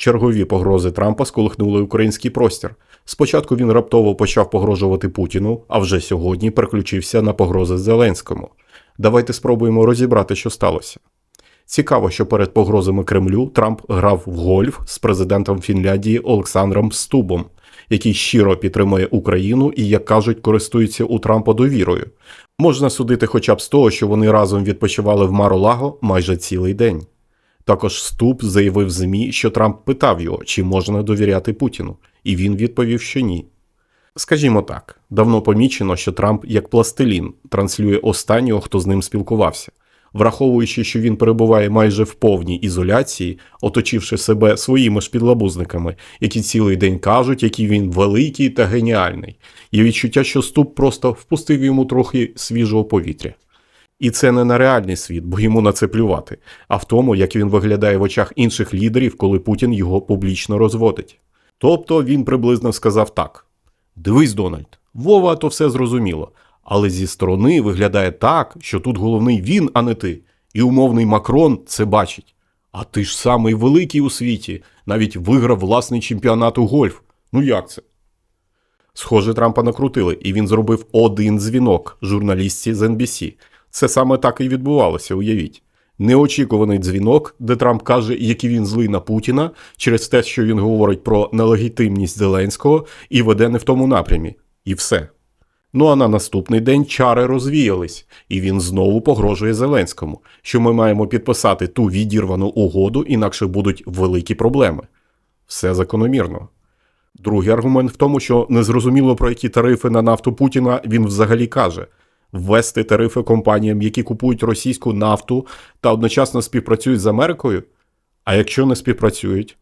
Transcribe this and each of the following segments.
Чергові погрози Трампа сколихнули український простір. Спочатку він раптово почав погрожувати Путіну, а вже сьогодні переключився на погрози Зеленському. Давайте спробуємо розібрати, що сталося. Цікаво, що перед погрозами Кремлю Трамп грав в гольф з президентом Фінляндії Олександром Стубом, який щиро підтримує Україну і, як кажуть, користується у Трампа довірою. Можна судити хоча б з того, що вони разом відпочивали в Маро-Лаго майже цілий день. Також Стуб заявив ЗМІ, що Трамп питав його, чи можна довіряти Путіну, і він відповів, що ні. Скажімо так, давно помічено, що Трамп як пластилін транслює останнього, хто з ним спілкувався. Враховуючи, що він перебуває майже в повній ізоляції, оточивши себе своїми ж підлабузниками, які цілий день кажуть, який він великий та геніальний, є відчуття, що Ступ просто впустив йому трохи свіжого повітря. І це не на реальний світ, бо йому на це плювати, а в тому, як він виглядає в очах інших лідерів, коли Путін його публічно розводить. Тобто він приблизно сказав так: Дивись, Дональд, Вова, то все зрозуміло. Але зі сторони виглядає так, що тут головний він, а не ти. І умовний Макрон це бачить. А ти ж самий великий у світі, навіть виграв власний чемпіонат у гольф. Ну як це? Схоже, Трампа накрутили, і він зробив один дзвінок журналістці з NBC. Це саме так і відбувалося, уявіть. Неочікуваний дзвінок, де Трамп каже, який він злий на Путіна через те, що він говорить про нелегітимність Зеленського і веде не в тому напрямі. І все. Ну а на наступний день чари розвіялись, і він знову погрожує Зеленському, що ми маємо підписати ту відірвану угоду, інакше будуть великі проблеми. Все закономірно. Другий аргумент в тому, що незрозуміло про які тарифи на нафту Путіна він взагалі каже ввести тарифи компаніям, які купують російську нафту та одночасно співпрацюють з Америкою. А якщо не співпрацюють,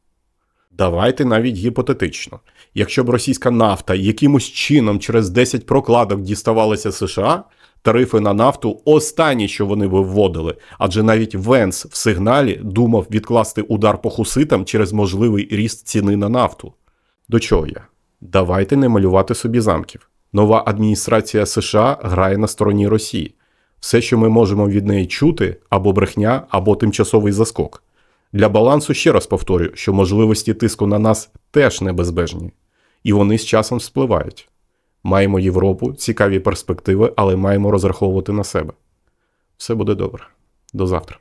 Давайте навіть гіпотетично. Якщо б російська нафта якимось чином через 10 прокладок діставалася США, тарифи на нафту останні, що вони би вводили, адже навіть Венс в сигналі думав відкласти удар по хуситам через можливий ріст ціни на нафту. До чого я? Давайте не малювати собі замків. Нова адміністрація США грає на стороні Росії. Все, що ми можемо від неї чути, або брехня, або тимчасовий заскок. Для балансу ще раз повторюю, що можливості тиску на нас теж небезбежні, і вони з часом спливають. Маємо Європу, цікаві перспективи, але маємо розраховувати на себе. Все буде добре. До завтра.